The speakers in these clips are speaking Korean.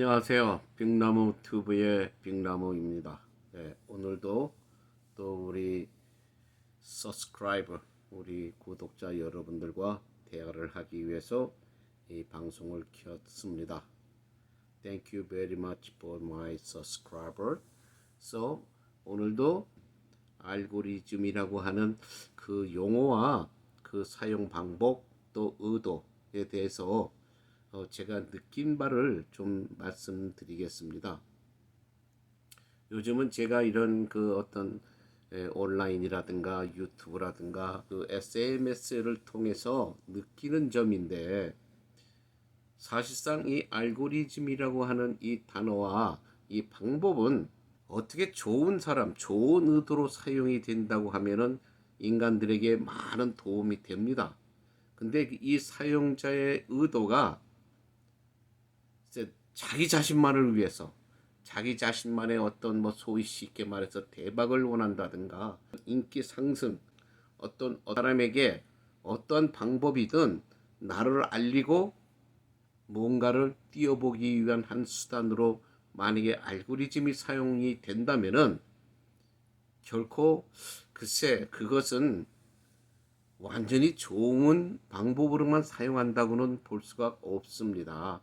안녕하세요. 빅나무 튜브의 빅나무입니다. 네, 오늘도 또 우리 서스크라이버 우리 구독자 여러분들과 대화를 하기 위해서 이 방송을 켰습니다. Thank you very much for my subscriber. So 오늘도 알고리즘이라고 하는 그 용어와 그 사용 방법 또 의도에 대해서 어, 제가 느낀 바를 좀 말씀드리겠습니다. 요즘은 제가 이런 그 어떤 에, 온라인이라든가 유튜브라든가 그 SNS를 통해서 느끼는 점인데 사실상 이 알고리즘이라고 하는 이 단어와 이 방법은 어떻게 좋은 사람, 좋은 의도로 사용이 된다고 하면은 인간들에게 많은 도움이 됩니다. 근데 이 사용자의 의도가 자기 자신만을 위해서 자기 자신만의 어떤 뭐 소위 쉽게 말해서 대박을 원한다든가 인기 상승 어떤 사람에게 어떠한 방법이든 나를 알리고 뭔가를 띄워보기 위한 한 수단으로 만약에 알고리즘이 사용이 된다면은 결코 글쎄 그것은 완전히 좋은 방법으로만 사용한다고는 볼 수가 없습니다.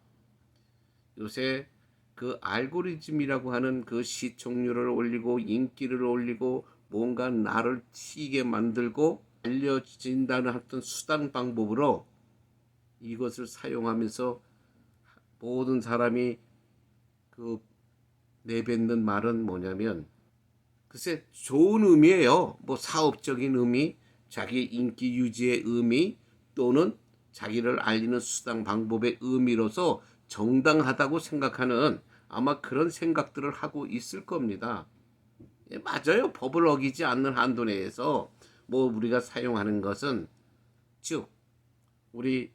요새 그 알고리즘이라고 하는 그 시청률을 올리고 인기를 올리고 뭔가 나를 튀게 만들고 알려진다는 어떤 수단 방법으로 이것을 사용하면서 모든 사람이 그 내뱉는 말은 뭐냐면 글쎄 좋은 의미예요. 뭐 사업적인 의미, 자기 인기 유지의 의미 또는 자기를 알리는 수단 방법의 의미로서 정당하다고 생각하는 아마 그런 생각들을 하고 있을 겁니다. 예, 맞아요. 법을 어기지 않는 한도 내에서 뭐 우리가 사용하는 것은 즉 우리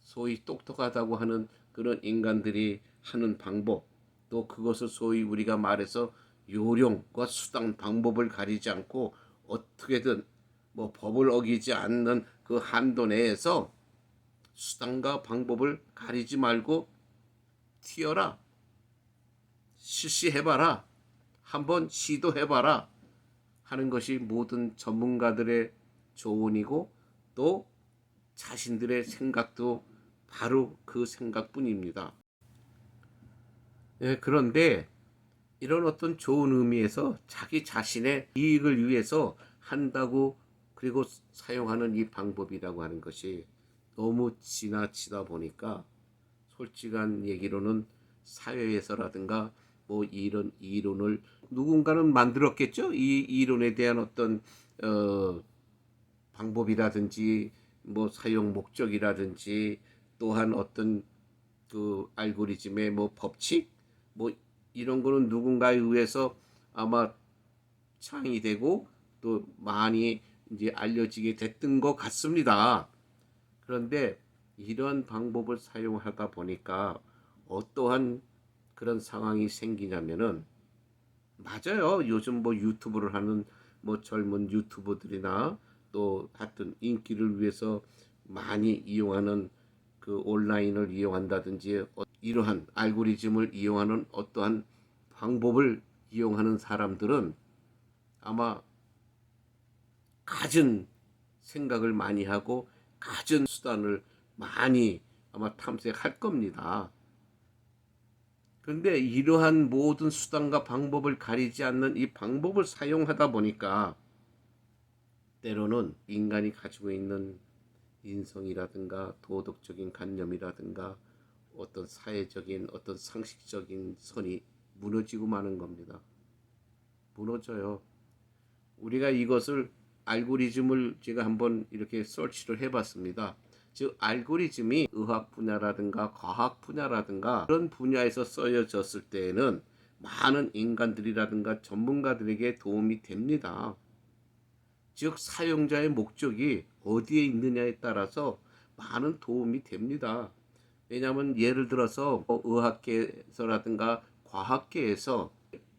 소위 똑똑하다고 하는 그런 인간들이 하는 방법 또 그것을 소위 우리가 말해서 요령과 수단 방법을 가리지 않고 어떻게든 뭐 법을 어기지 않는 그 한도 내에서 수단과 방법을 가리지 말고 튀어라. 실시해봐라. 한번 시도해봐라. 하는 것이 모든 전문가들의 조언이고 또 자신들의 생각도 바로 그 생각뿐입니다. 예, 그런데 이런 어떤 좋은 의미에서 자기 자신의 이익을 위해서 한다고 그리고 사용하는 이 방법이라고 하는 것이 너무 지나치다 보니까 솔직한 얘기로는 사회에서라든가 뭐 이런 이론을 누군가는 만들었겠죠. 이 이론에 대한 어떤 어 방법이라든지 뭐 사용 목적이라든지 또한 어떤 그 알고리즘의 뭐 법칙 뭐 이런 거는 누군가에 의해서 아마 창의되고 또 많이 이제 알려지게 됐던 것 같습니다. 그런데 이런 방법을 사용하다 보니까 어떠한 그런 상황이 생기냐면은 맞아요. 요즘 뭐 유튜브를 하는 뭐 젊은 유튜버들이나 또 하여튼 인기를 위해서 많이 이용하는 그 온라인을 이용한다든지 어, 이러한 알고리즘을 이용하는 어떠한 방법을 이용하는 사람들은 아마 갖은 생각을 많이 하고 갖은 수단을 많이 아마 탐색할 겁니다. 그런데 이러한 모든 수단과 방법을 가리지 않는 이 방법을 사용하다 보니까 때로는 인간이 가지고 있는 인성이라든가 도덕적인 관념이라든가 어떤 사회적인 어떤 상식적인 선이 무너지고 마는 겁니다. 무너져요. 우리가 이것을 알고리즘을 제가 한번 이렇게 설치를 해봤습니다. 즉 알고리즘이 의학 분야라든가 과학 분야라든가 그런 분야에서 쓰여졌을 때에는 많은 인간들이라든가 전문가들에게 도움이 됩니다. 즉 사용자의 목적이 어디에 있느냐에 따라서 많은 도움이 됩니다. 왜냐하면 예를 들어서 뭐 의학계에서라든가 과학계에서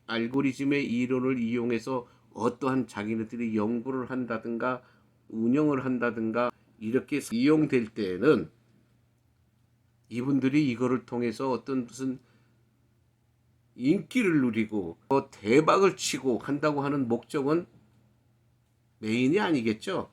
알고리즘의 이론을 이용해서 어떠한 자기네들이 연구를 한다든가 운영을 한다든가 이렇게 이용될 때에는 이분들이 이거를 통해서 어떤 무슨 인기를 누리고 더 대박을 치고 한다고 하는 목적은 메인이 아니겠죠.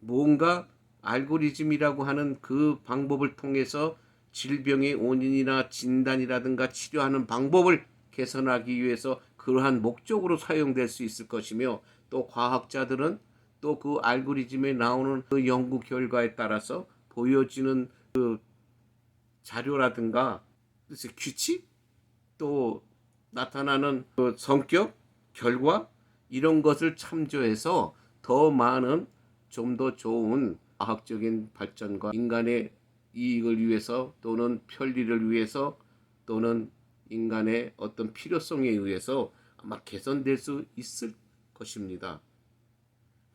뭔가 알고리즘이라고 하는 그 방법을 통해서 질병의 원인이나 진단이라든가 치료하는 방법을 개선하기 위해서 그러한 목적으로 사용될 수 있을 것이며 또 과학자들은 또 그 알고리즘에 나오는 그 연구 결과에 따라서 보여지는 그 자료라든가 규칙 또 나타나는 그 성격 결과 이런 것을 참조해서 더 많은 좀 더 좋은 과학적인 발전과 인간의 이익을 위해서 또는 편리를 위해서 또는 인간의 어떤 필요성에 의해서 아마 개선될 수 있을 것입니다.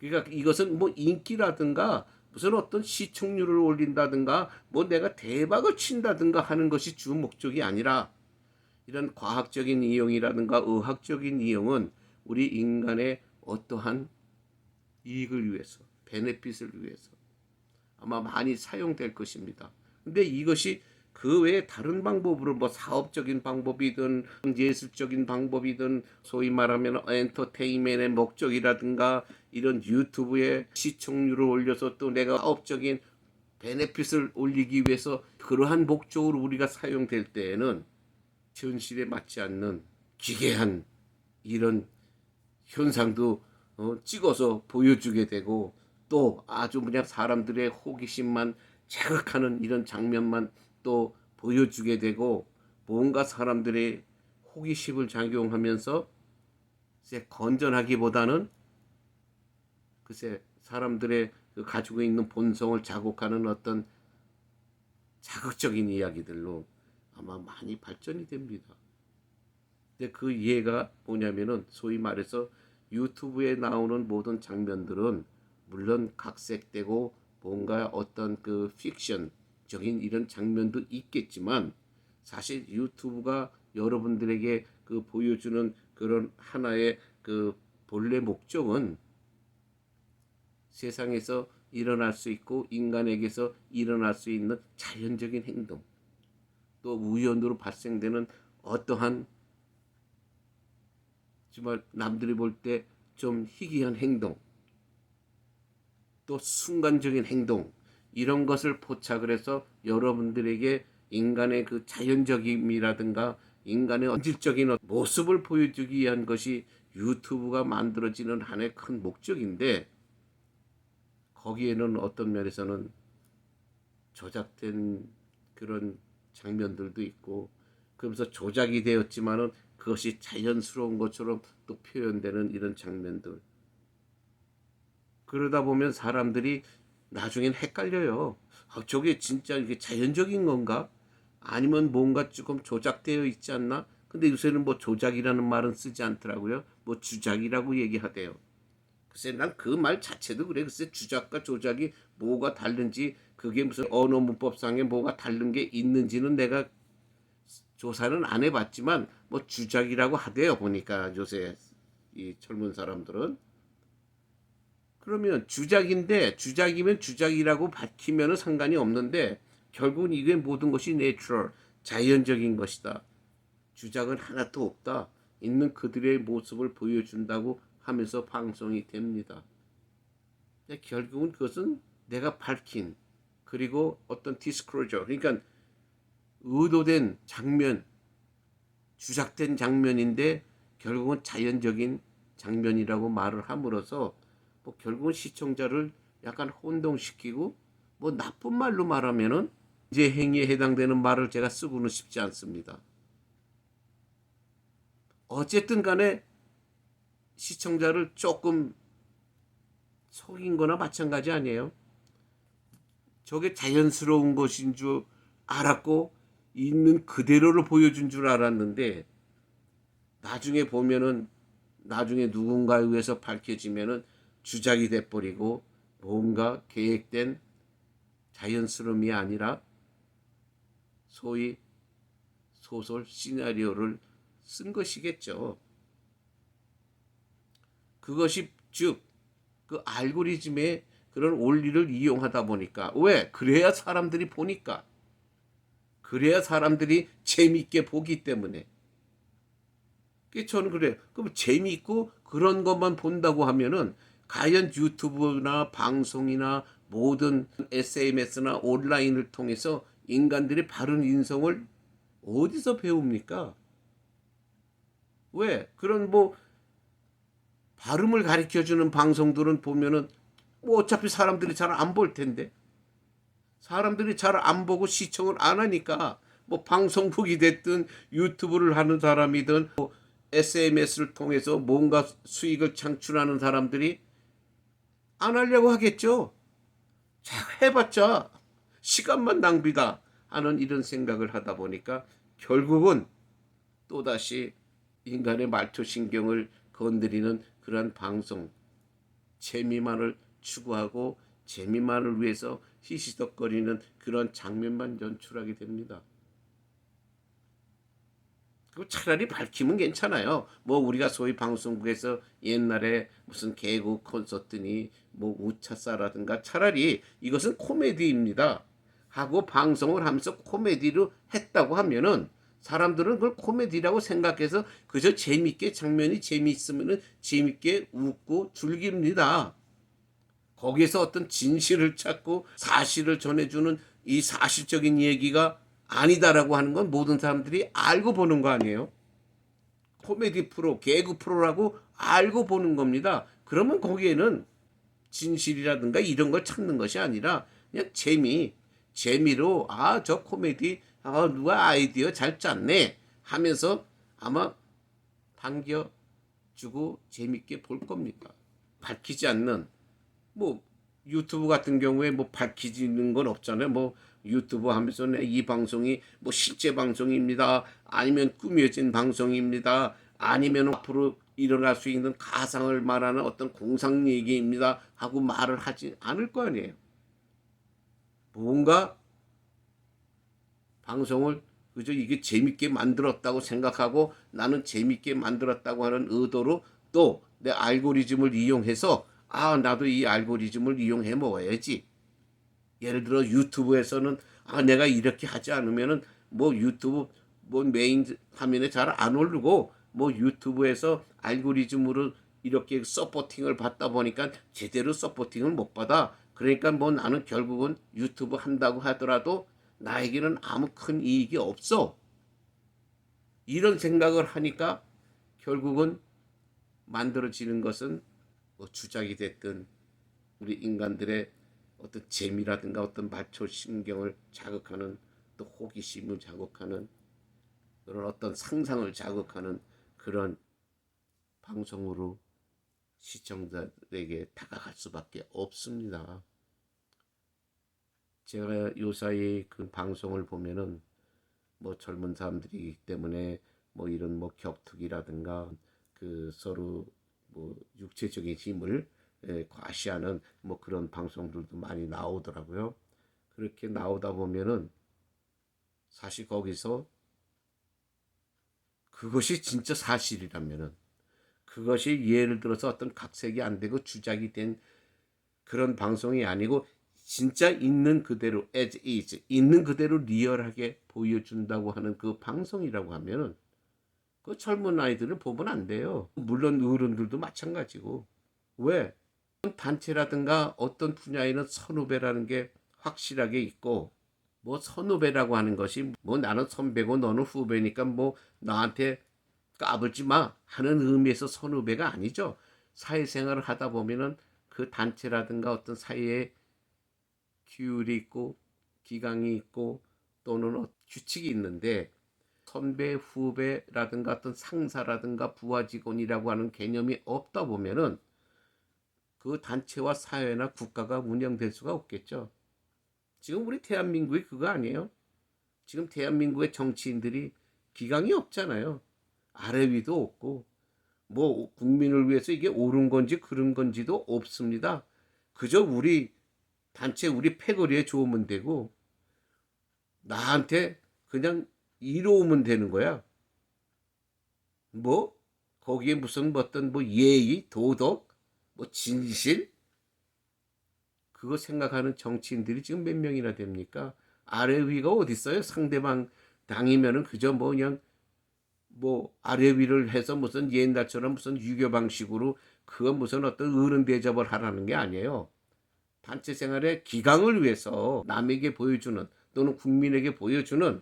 그러니까 이것은 뭐 인기라든가 무슨 어떤 시청률을 올린다든가 뭐 내가 대박을 친다든가 하는 것이 주 목적이 아니라 이런 과학적인 이용이라든가 의학적인 이용은 우리 인간의 어떠한 이익을 위해서 베네핏을 위해서 아마 많이 사용될 것입니다. 근데 이것이 그 외에 다른 방법으로 뭐 사업적인 방법이든 예술적인 방법이든 소위 말하면 엔터테인먼트의 목적이라든가 이런 유튜브에 시청률을 올려서 또 내가 사업적인 베네핏을 올리기 위해서 그러한 목적으로 우리가 사용될 때에는 현실에 맞지 않는 기괴한 이런 현상도 어, 찍어서 보여주게 되고 또 아주 그냥 사람들의 호기심만 자극하는 이런 장면만 또 보여주게 되고 뭔가 사람들의 호기심을 작용하면서 이제 건전하기보다는 글쎄 사람들의 그 가지고 있는 본성을 자극하는 어떤 자극적인 이야기들로 아마 많이 발전이 됩니다. 근데 그 이해가 뭐냐면은 소위 말해서 유튜브에 나오는 모든 장면들은 물론 각색되고 뭔가 어떤 그 픽션 적인 이런 장면도 있겠지만 사실 유튜브가 여러분들에게 그 보여주는 그런 하나의 그 본래 목적은 세상에서 일어날 수 있고 인간에게서 일어날 수 있는 자연적인 행동 또 우연으로 발생되는 어떠한 정말 남들이 볼 때 좀 희귀한 행동 또 순간적인 행동 이런 것을 포착을 해서 여러분들에게 인간의 그 자연적임이라든가 인간의 언질적인 모습을 보여주기 위한 것이 유튜브가 만들어지는 한의 큰 목적인데 거기에는 어떤 면에서는 조작된 그런 장면들도 있고 그러면서 조작이 되었지만은 그것이 자연스러운 것처럼 또 표현되는 이런 장면들. 그러다 보면 사람들이 나중엔 헷갈려요. 아, 저게 진짜 이게 자연적인 건가? 아니면 뭔가 조금 조작되어 있지 않나? 근데 요새는 뭐 조작이라는 말은 쓰지 않더라고요. 뭐 주작이라고 얘기하대요. 글쎄 난 그 말 자체도 그래. 글쎄 주작과 조작이 뭐가 다른지 그게 무슨 언어 문법상에 뭐가 다른 게 있는지는 내가 조사는 안 해봤지만 뭐 주작이라고 하대요. 보니까 요새 이 젊은 사람들은 그러면 주작인데 주작이면 주작이라고 밝히면 상관이 없는데 결국은 이게 모든 것이 내추럴 자연적인 것이다. 주작은 하나도 없다. 있는 그들의 모습을 보여준다고 하면서 방송이 됩니다. 결국은 그것은 내가 밝힌 그리고 어떤 디스크로저 그러니까 의도된 장면 주작된 장면인데 결국은 자연적인 장면이라고 말을 함으로써 뭐 결국은 시청자를 약간 혼동시키고 뭐 나쁜 말로 말하면은 이제 행위에 해당되는 말을 제가 쓰고는 싶지 않습니다. 어쨌든 간에 시청자를 조금 속인 거나 마찬가지 아니에요? 저게 자연스러운 것인 줄 알았고 있는 그대로를 보여준 줄 알았는데 나중에 보면은 나중에 누군가에 의해서 밝혀지면은 주작이 돼버리고 뭔가 계획된 자연스러움이 아니라 소위 소설 시나리오를 쓴 것이겠죠. 그것이 즉 그 알고리즘의 그런 원리를 이용하다 보니까 왜 그래야 사람들이 보니까 그래야 사람들이 재밌게 보기 때문에. 저는 그래요. 그럼 재미있고 그런 것만 본다고 하면은 과연 유튜브나 방송이나 모든 SNS나 온라인을 통해서 인간들이 바른 인성을 어디서 배웁니까? 왜? 그런 뭐 발음을 가르쳐 주는 방송들은 보면은 뭐 어차피 사람들이 잘 안 볼 텐데 사람들이 잘 안 보고 시청을 안 하니까 뭐 방송국이 됐든 유튜브를 하는 사람이든 뭐 SNS를 통해서 뭔가 수익을 창출하는 사람들이 안 하려고 하겠죠. 자, 해봤자 시간만 낭비다 하는 이런 생각을 하다 보니까 결국은 또다시 인간의 말초 신경을 건드리는 그러한 방송 재미만을 추구하고 재미만을 위해서 희시덕거리는 그런 장면만 연출하게 됩니다. 그 차라리 밝히면 괜찮아요. 뭐 우리가 소위 방송국에서 옛날에 무슨 개그 콘서트니 뭐 우차사라든가 차라리 이것은 코미디입니다. 하고 방송을 하면서 코미디로 했다고 하면은 사람들은 그걸 코미디라고 생각해서 그저 재밌게 장면이 재미있으면은 재밌게 웃고 즐깁니다. 거기에서 어떤 진실을 찾고 사실을 전해주는 이 사실적인 얘기가 아니다라고 하는 건 모든 사람들이 알고 보는 거 아니에요? 코미디 프로, 개그 프로라고 알고 보는 겁니다. 그러면 거기에는 진실이라든가 이런 걸 찾는 것이 아니라 그냥 재미, 재미로 아 저 코미디 아 누가 아이디어 잘 짰네 하면서 아마 당겨주고 재밌게 볼 겁니다. 밝히지 않는 뭐 유튜브 같은 경우에 뭐 밝히지는 건 없잖아요. 뭐 유튜브 하면서는 이 방송이 뭐 실제 방송입니다. 아니면 꾸며진 방송입니다. 아니면 앞으로 일어날 수 있는 가상을 말하는 어떤 공상 얘기입니다. 하고 말을 하지 않을 거 아니에요. 뭔가 방송을 그저 이게 재밌게 만들었다고 생각하고 나는 재밌게 만들었다고 하는 의도로 또 내 알고리즘을 이용해서 아 나도 이 알고리즘을 이용해 먹어야지. 예를 들어 유튜브에서는 아 내가 이렇게 하지 않으면은 뭐 유튜브 뭐 메인 화면에 잘 안 오르고 뭐 유튜브에서 알고리즘으로 이렇게 서포팅을 받다 보니까 제대로 서포팅을 못 받아. 그러니까 뭐 나는 결국은 유튜브 한다고 하더라도 나에게는 아무 큰 이익이 없어. 이런 생각을 하니까 결국은 만들어지는 것은 뭐 주작이 됐든 우리 인간들의 어떤 재미라든가 어떤 말초 신경을 자극하는 또 호기심을 자극하는 그런 어떤 상상을 자극하는 그런 방송으로 시청자들에게 다가갈 수밖에 없습니다. 제가 요사이 그 방송을 보면은 뭐 젊은 사람들이기 때문에 뭐 이런 뭐 격투기라든가 그 서로 뭐 육체적인 힘을 예, 과시하는 뭐 그런 방송들도 많이 나오더라고요. 그렇게 나오다 보면은 사실 거기서 그것이 진짜 사실이라면은 그것이 예를 들어서 어떤 각색이 안 되고 주작이 된 그런 방송이 아니고 진짜 있는 그대로 as is 있는 그대로 리얼하게 보여준다고 하는 그 방송이라고 하면은 그 젊은 아이들을 보면 안 돼요. 물론 어른들도 마찬가지고 왜 단체라든가 어떤 분야에는 선후배라는 게 확실하게 있고 뭐 선후배라고 하는 것이 뭐 나는 선배고 너는 후배니까 뭐 나한테 까불지 마 하는 의미에서 선후배가 아니죠. 사회생활을 하다 보면은 그 단체라든가 어떤 사회에 규율이 있고 기강이 있고 또는 어- 규칙이 있는데 선배 후배라든가 어떤 상사라든가 부하 직원이라고 하는 개념이 없다 보면은 그 단체와 사회나 국가가 운영될 수가 없겠죠. 지금 우리 대한민국이 그거 아니에요? 지금 대한민국의 정치인들이 기강이 없잖아요. 아래 위도 없고 뭐 국민을 위해서 이게 옳은 건지 그른 건지도 없습니다. 그저 우리 단체 우리 패거리에 좋으면 되고 나한테 그냥 이로우면 되는 거야. 뭐 거기에 무슨 뭐 어떤 뭐 예의, 도덕, 뭐 진실 그거 생각하는 정치인들이 지금 몇 명이나 됩니까? 아래 위가 어디 있어요? 상대방 당이면은 그저 뭐 그냥 뭐 아래 위를 해서 무슨 옛날처럼 무슨 유교 방식으로 그건 무슨 어떤 어른 대접을 하라는 게 아니에요. 단체 생활의 기강을 위해서 남에게 보여주는 또는 국민에게 보여주는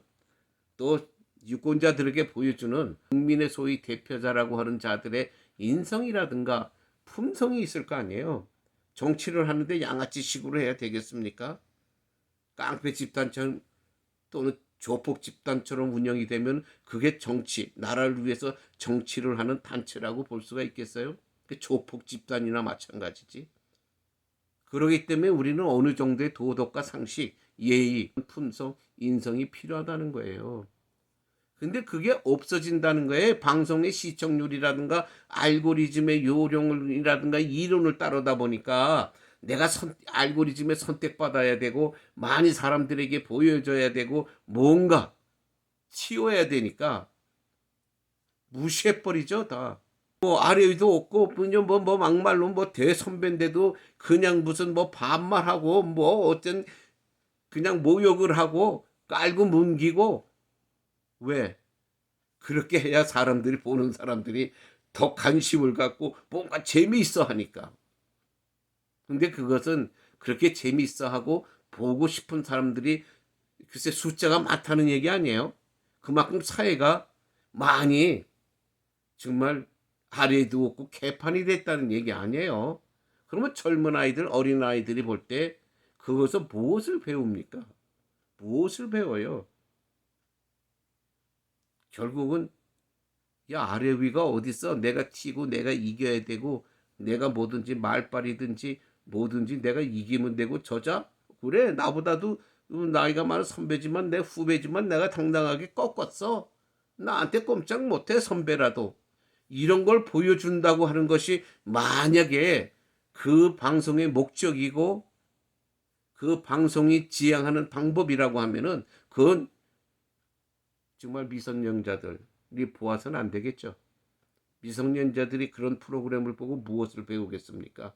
또 유권자들에게 보여주는 국민의 소위 대표자라고 하는 자들의 인성이라든가 품성이 있을 거 아니에요. 정치를 하는데 양아치식으로 해야 되겠습니까? 깡패 집단처럼 또는 조폭 집단처럼 운영이 되면 그게 정치, 나라를 위해서 정치를 하는 단체라고 볼 수가 있겠어요? 그 조폭 집단이나 마찬가지지. 그러기 때문에 우리는 어느 정도의 도덕과 상식, 예의, 품성, 인성이 필요하다는 거예요. 근데 그게 없어진다는 거예요. 방송의 시청률이라든가 알고리즘의 요령이라든가 이론을 따르다 보니까 내가 선, 알고리즘에 선택받아야 되고 많이 사람들에게 보여줘야 되고 뭔가 튀어야 되니까 무시해버리죠 다. 뭐 아래 위도 없고 그냥 뭐, 뭐 막말로 뭐 대선배인데도 그냥 무슨 뭐 반말하고 뭐 어떤 그냥 모욕을 하고 깔고 뭉기고 왜 그렇게 해야 사람들이 보는 사람들이 더 관심을 갖고 뭔가 재미있어 하니까 근데 그것은 그렇게 재미있어 하고 보고 싶은 사람들이 글쎄 숫자가 많다는 얘기 아니에요 그만큼 사회가 많이 정말 아래도 없고 개판이 됐다는 얘기 아니에요. 그러면 젊은 아이들, 어린 아이들이 볼 때 그것을 무엇을 배웁니까? 무엇을 배워요? 결국은 야 아래 위가 어딨어? 내가 튀고 내가 이겨야 되고 내가 뭐든지 말빨이든지 뭐든지 내가 이기면 되고 저자 그래 나보다도 나이가 많은 선배지만 내 후배지만 내가 당당하게 꺾었어. 나한테 꼼짝 못해 선배라도. 이런 걸 보여준다고 하는 것이 만약에 그 방송의 목적이고 그 방송이 지향하는 방법이라고 하면은 그건 정말 미성년자들이 보아서는 안 되겠죠. 미성년자들이 그런 프로그램을 보고 무엇을 배우겠습니까?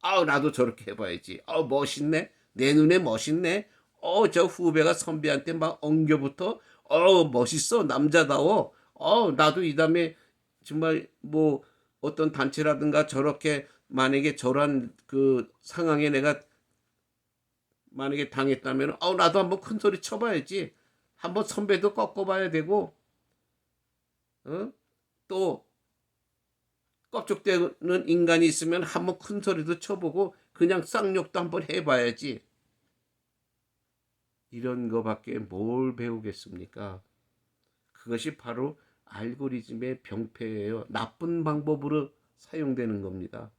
아우 나도 저렇게 해봐야지. 아우 멋있네. 내 눈에 멋있네. 어 저 후배가 선배한테 막 엉겨붙어. 어 멋있어 남자다워. 어, 나도 이 다음에 정말 뭐 어떤 단체라든가 저렇게 만약에 저런 그 상황에 내가 만약에 당했다면 어, 나도 한번 큰 소리 쳐봐야지. 한번 선배도 꺾어봐야 되고, 어? 또 껍죽대는 인간이 있으면 한번 큰 소리도 쳐보고 그냥 쌍욕도 한번 해봐야지. 이런 거밖에 뭘 배우겠습니까? 그것이 바로 알고리즘의 병폐예요. 나쁜 방법으로 사용되는 겁니다.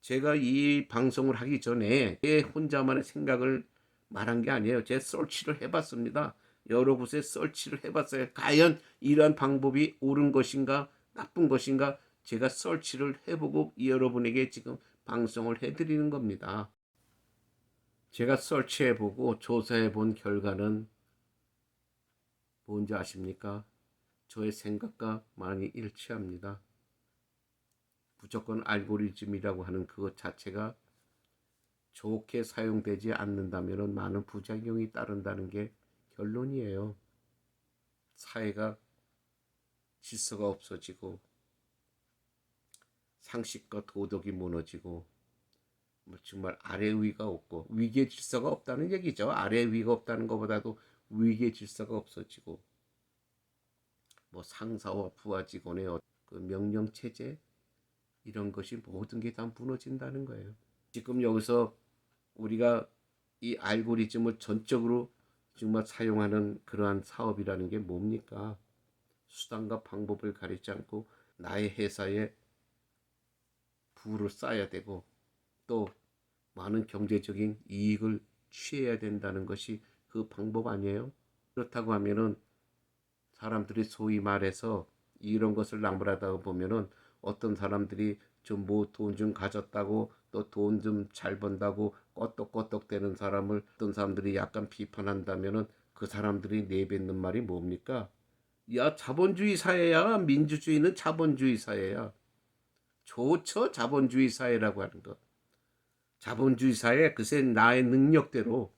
제가 이 방송을 하기 전에 제 혼자만의 생각을 말한 게 아니에요. 제 설치를 해봤습니다. 여러 곳에 설치를 해봤어요. 과연 이러한 방법이 옳은 것인가 나쁜 것인가 제가 설치를 해보고 여러분에게 지금 방송을 해드리는 겁니다. 제가 설치해보고 조사해본 결과는 뭔지 아십니까? 저의 생각과 많이 일치합니다. 무조건 알고리즘이라고 하는 그것 자체가 좋게 사용되지 않는다면 많은 부작용이 따른다는 게 결론이에요. 사회가 질서가 없어지고 상식과 도덕이 무너지고 뭐 정말 아래 위가 없고 위계 질서가 없다는 얘기죠. 아래 위가 없다는 것보다도 위계 질서가 없어지고 뭐 상사와 부하 직원의 어- 그 명령 체제 이런 것이 모든 게 다 무너진다는 거예요. 지금 여기서 우리가 이 알고리즘을 전적으로 정말 사용하는 그러한 사업이라는 게 뭡니까? 수단과 방법을 가리지 않고 나의 회사에 부를 쌓아야 되고 또 많은 경제적인 이익을 취해야 된다는 것이 그 방법 아니에요? 그렇다고 하면은 사람들이 소위 말해서 이런 것을 나무라다 보면은 어떤 사람들이 좀 뭐 돈 좀 가졌다고 또 돈 좀 잘 번다고 껐덕껐덕 되는 사람을 어떤 사람들이 약간 비판한다면은 그 사람들이 내뱉는 말이 뭡니까? 야 자본주의 사회야. 민주주의는 자본주의 사회야. 좋죠 자본주의 사회라고 하는 것. 자본주의 사회 글쎄 나의 능력대로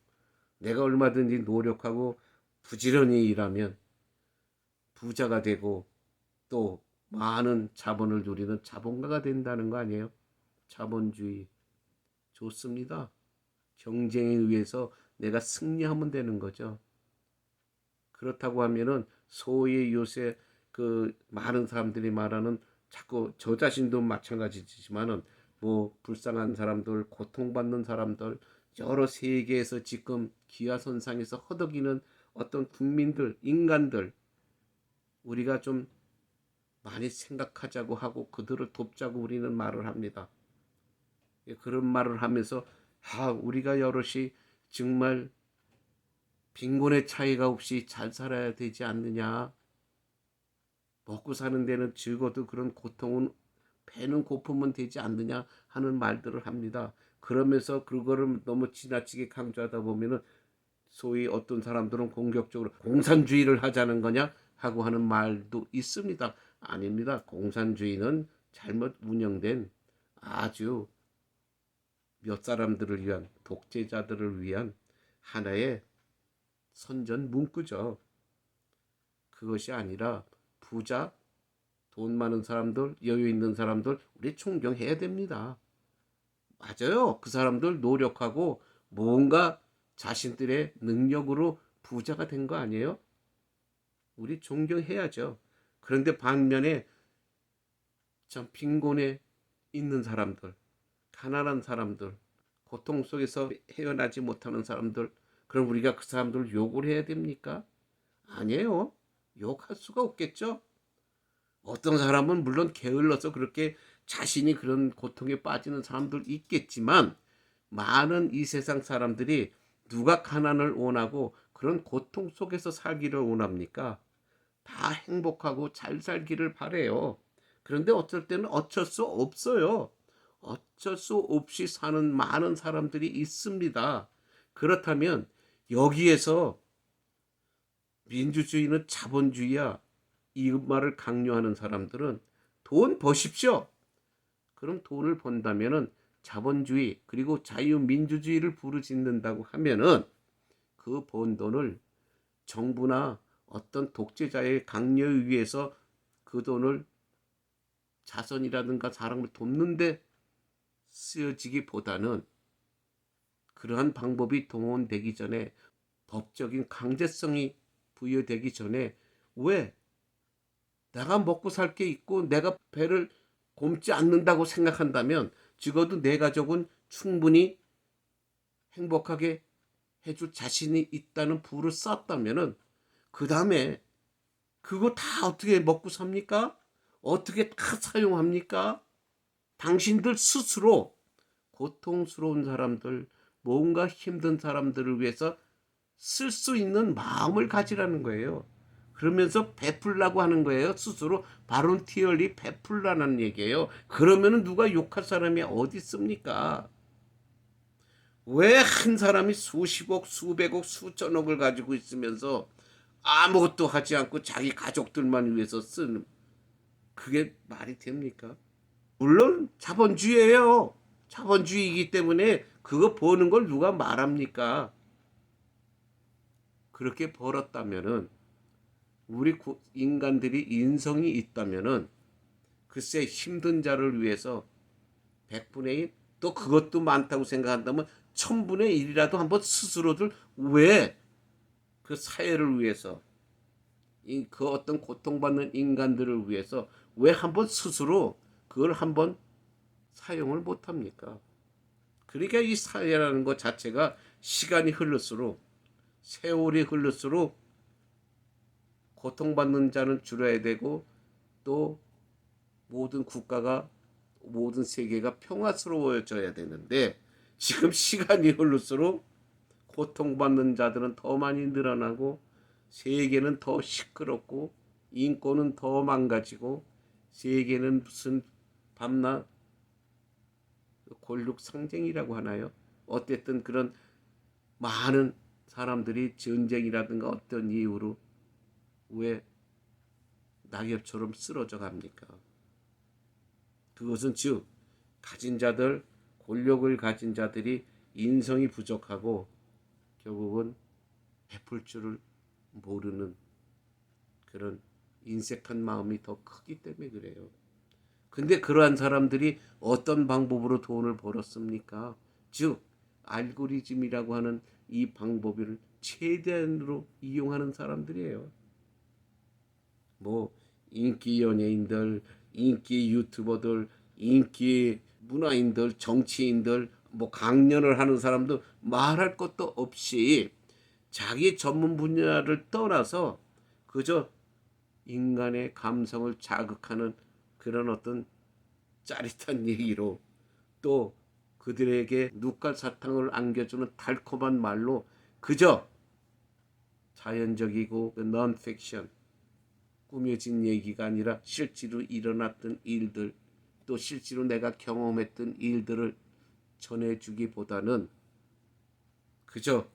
내가 얼마든지 노력하고 부지런히 일하면 부자가 되고 또 많은 자본을 누리는 자본가가 된다는 거 아니에요? 자본주의 좋습니다. 경쟁에 의해서 내가 승리하면 되는 거죠. 그렇다고 하면은 소위 요새 그 많은 사람들이 말하는 자꾸 저 자신도 마찬가지지만은 뭐 불쌍한 사람들, 고통받는 사람들, 여러 세계에서 지금 기아선상에서 허덕이는 어떤 국민들, 인간들 우리가 좀 많이 생각하자고 하고 그들을 돕자고 우리는 말을 합니다. 예, 그런 말을 하면서 아, 우리가 여럿이 정말 빈곤의 차이가 없이 잘 살아야 되지 않느냐. 먹고 사는 데는 적어도 그런 고통은 배는 고프면 되지 않느냐 하는 말들을 합니다. 그러면서 그거를 너무 지나치게 강조하다 보면은 소위 어떤 사람들은 공격적으로 공산주의를 하자는 거냐 하고 하는 말도 있습니다. 아닙니다. 공산주의는 잘못 운영된 아주 몇 사람들을 위한 독재자들을 위한 하나의 선전 문구죠. 그것이 아니라 부자, 돈 많은 사람들, 여유 있는 사람들 우리 존경해야 됩니다. 맞아요. 그 사람들 노력하고 뭔가 자신들의 능력으로 부자가 된 거 아니에요? 우리 존경해야죠. 그런데 반면에 참 빈곤에 있는 사람들, 가난한 사람들, 고통 속에서 헤어나지 못하는 사람들, 그럼 우리가 그 사람들을 욕을 해야 됩니까? 아니에요. 욕할 수가 없겠죠. 어떤 사람은 물론 게을러서 그렇게 자신이 그런 고통에 빠지는 사람들 있겠지만 많은 이 세상 사람들이 누가 가난을 원하고 그런 고통 속에서 살기를 원합니까? 다 행복하고 잘 살기를 바래요. 그런데 어쩔 때는 어쩔 수 없어요. 어쩔 수 없이 사는 많은 사람들이 있습니다. 그렇다면 여기에서 민주주의는 자본주의야. 이 말을 강요하는 사람들은 돈 버십시오. 그럼 돈을 번다면은 자본주의 그리고 자유민주주의를 부르짖는다고 하면은 그 번 돈을 정부나 어떤 독재자의 강요에 의해서 그 돈을 자선이라든가 사람을 돕는데 쓰여지기보다는 그러한 방법이 동원되기 전에 법적인 강제성이 부여되기 전에 왜 내가 먹고 살 게 있고 내가 배를 곰지 않는다고 생각한다면 적어도 내 가족은 충분히 행복하게 해줄 자신이 있다는 부를 쌓았다면은 그 다음에 그거 다 어떻게 먹고 삽니까? 어떻게 다 사용합니까? 당신들 스스로 고통스러운 사람들, 뭔가 힘든 사람들을 위해서 쓸 수 있는 마음을 가지라는 거예요. 그러면서 베풀라고 하는 거예요. 스스로 바론티얼리 베풀라는 얘기예요. 그러면은 누가 욕할 사람이 어디 있습니까? 왜 한 사람이 수십억, 수백억, 수천억을 가지고 있으면서 아무것도 하지 않고 자기 가족들만 위해서 쓰는 그게 말이 됩니까? 물론 자본주의예요. 자본주의이기 때문에 그거 버는 걸 누가 말합니까? 그렇게 벌었다면은 우리 인간들이 인성이 있다면은 글쎄 힘든 자를 위해서 100분의 1, 또 그것도 많다고 생각한다면 1000분의 1이라도 한번 스스로들 왜 그 사회를 위해서 그 어떤 고통받는 인간들을 위해서 왜 한번 스스로 그걸 한번 사용을 못 합니까? 그러니까 이 사회라는 것 자체가 시간이 흐를수록 세월이 흐를수록 고통받는 자는 줄여야 되고 또 모든 국가가 모든 세계가 평화스러워져야 되는데 지금 시간이 흐를수록 고통받는 자들은 더 많이 늘어나고 세계는 더 시끄럽고 인권은 더 망가지고 세계는 무슨 밤낮 골육 상쟁이라고 하나요? 어쨌든 그런 많은 사람들이 전쟁이라든가 어떤 이유로 왜 낙엽처럼 쓰러져 갑니까? 그것은 즉 가진 자들, 권력을 가진 자들이 인성이 부족하고 결국은 베풀 줄을 모르는 그런 인색한 마음이 더 크기 때문에 그래요. 근데 그러한 사람들이 어떤 방법으로 돈을 벌었습니까? 즉 알고리즘이라고 하는 이 방법을 최대한으로 이용하는 사람들이에요. 뭐 인기 연예인들, 인기 유튜버들, 인기 문화인들, 정치인들, 뭐 강연을 하는 사람도 말할 것도 없이 자기 전문 분야를 떠나서 그저 인간의 감성을 자극하는 그런 어떤 짜릿한 얘기로 또 그들에게 눈깔 사탕을 안겨주는 달콤한 말로 그저 자연적이고 넌픽션 꾸며진 얘기가 아니라 실제로 일어났던 일들 또 실제로 내가 경험했던 일들을 전해주기보다는 그저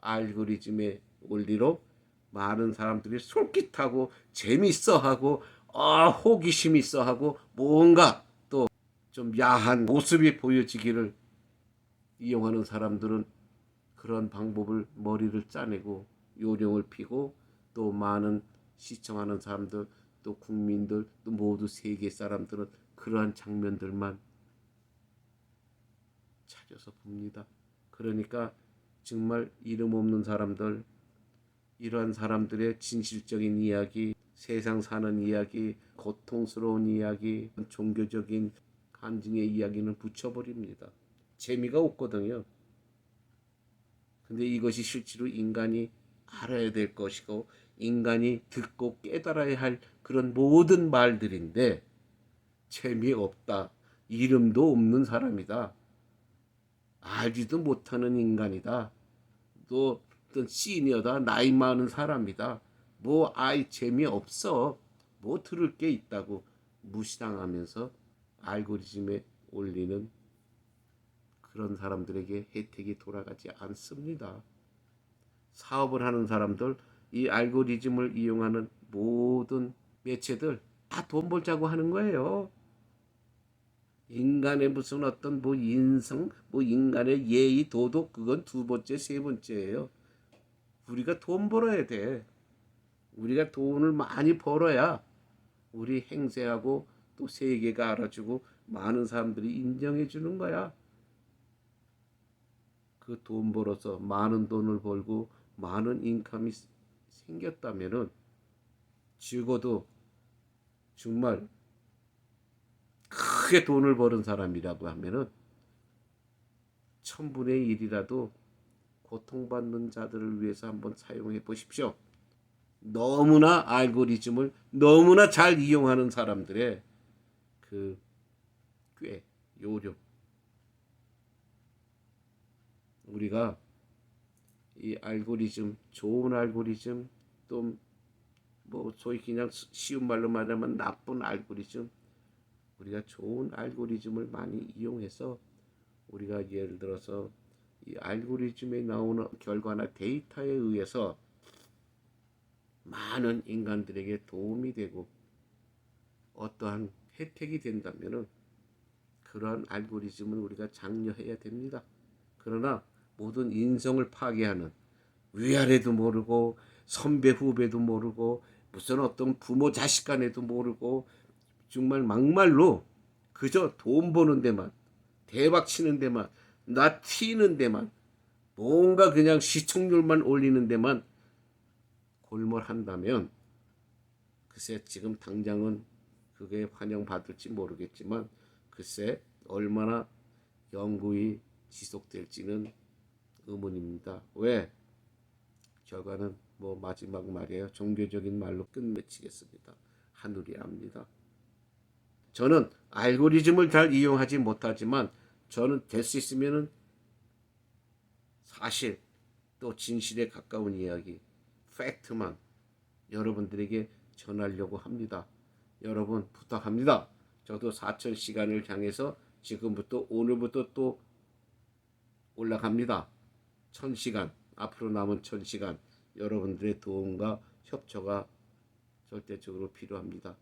알고리즘의 원리로 많은 사람들이 솔깃하고 재밌어 하고 아 호기심 있어 하고 뭔가 또 좀 야한 모습이 보여지기를 이용하는 사람들은 그런 방법을 머리를 짜내고 요령을 피고 또 많은 시청하는 사람들 또 국민들 또 모두 세계 사람들은 그러한 장면들만 찾아서 봅니다. 그러니까 정말 이름 없는 사람들 이러한 사람들의 진실적인 이야기, 세상 사는 이야기, 고통스러운 이야기, 종교적인 간증의 이야기는 붙여버립니다. 재미가 없거든요. 근데 이것이 실제로 인간이 알아야 될 것이고 인간이 듣고 깨달아야 할 그런 모든 말들인데 재미없다. 이름도 없는 사람이다. 알지도 못하는 인간이다. 또 어떤 시니어다. 나이 많은 사람이다. 뭐 아이 재미없어. 뭐 들을 게 있다고 무시당하면서 알고리즘에 올리는 그런 사람들에게 혜택이 돌아가지 않습니다. 사업을 하는 사람들, 이 알고리즘을 이용하는 모든 매체들 다 돈 벌자고 하는 거예요. 인간의 무슨 어떤 뭐 인성, 뭐 인간의 예의, 도덕 그건 두 번째, 세 번째예요. 우리가 돈 벌어야 돼. 우리가 돈을 많이 벌어야 우리 행세하고 또 세계가 알아주고 많은 사람들이 인정해 주는 거야. 그 돈 벌어서 많은 돈을 벌고 많은 인컴이 생겼다면은 죽어도 정말 크게 돈을 버는 사람이라고 하면은 천분의 일이라도 고통받는 자들을 위해서 한번 사용해 보십시오. 너무나 알고리즘을 너무나 잘 이용하는 사람들의 그 꽤 요령 우리가 이 알고리즘 좋은 알고리즘 또 뭐 소위 그냥 쉬운 말로 말하면 나쁜 알고리즘 우리가 좋은 알고리즘을 많이 이용해서 우리가 예를 들어서 이 알고리즘에 나오는 결과나 데이터에 의해서 많은 인간들에게 도움이 되고 어떠한 혜택이 된다면은 그러한 알고리즘은 우리가 장려해야 됩니다. 그러나 모든 인성을 파괴하는 위아래도 모르고 선배 후배도 모르고 무슨 어떤 부모 자식 간에도 모르고 정말 막말로 그저 돈 버는 데만 대박 치는 데만 나 튀는 데만 뭔가 그냥 시청률만 올리는 데만 골몰한다면 글쎄 지금 당장은 그게 환영받을지 모르겠지만 글쎄 얼마나 영구히 지속될지는 의문입니다. 왜? 결과는 뭐 마지막 말이에요. 종교적인 말로 끝맺히겠습니다. 하늘이 압니다. 저는 알고리즘을 잘 이용하지 못하지만 저는 될 수 있으면은 사실 또 진실에 가까운 이야기, 팩트만 여러분들에게 전하려고 합니다. 여러분 부탁합니다. 저도 4천 시간을 향해서 지금부터 오늘부터 또 올라갑니다. 1000시간 앞으로 남은 1000시간 여러분들의 도움과 협조가 절대적으로 필요합니다.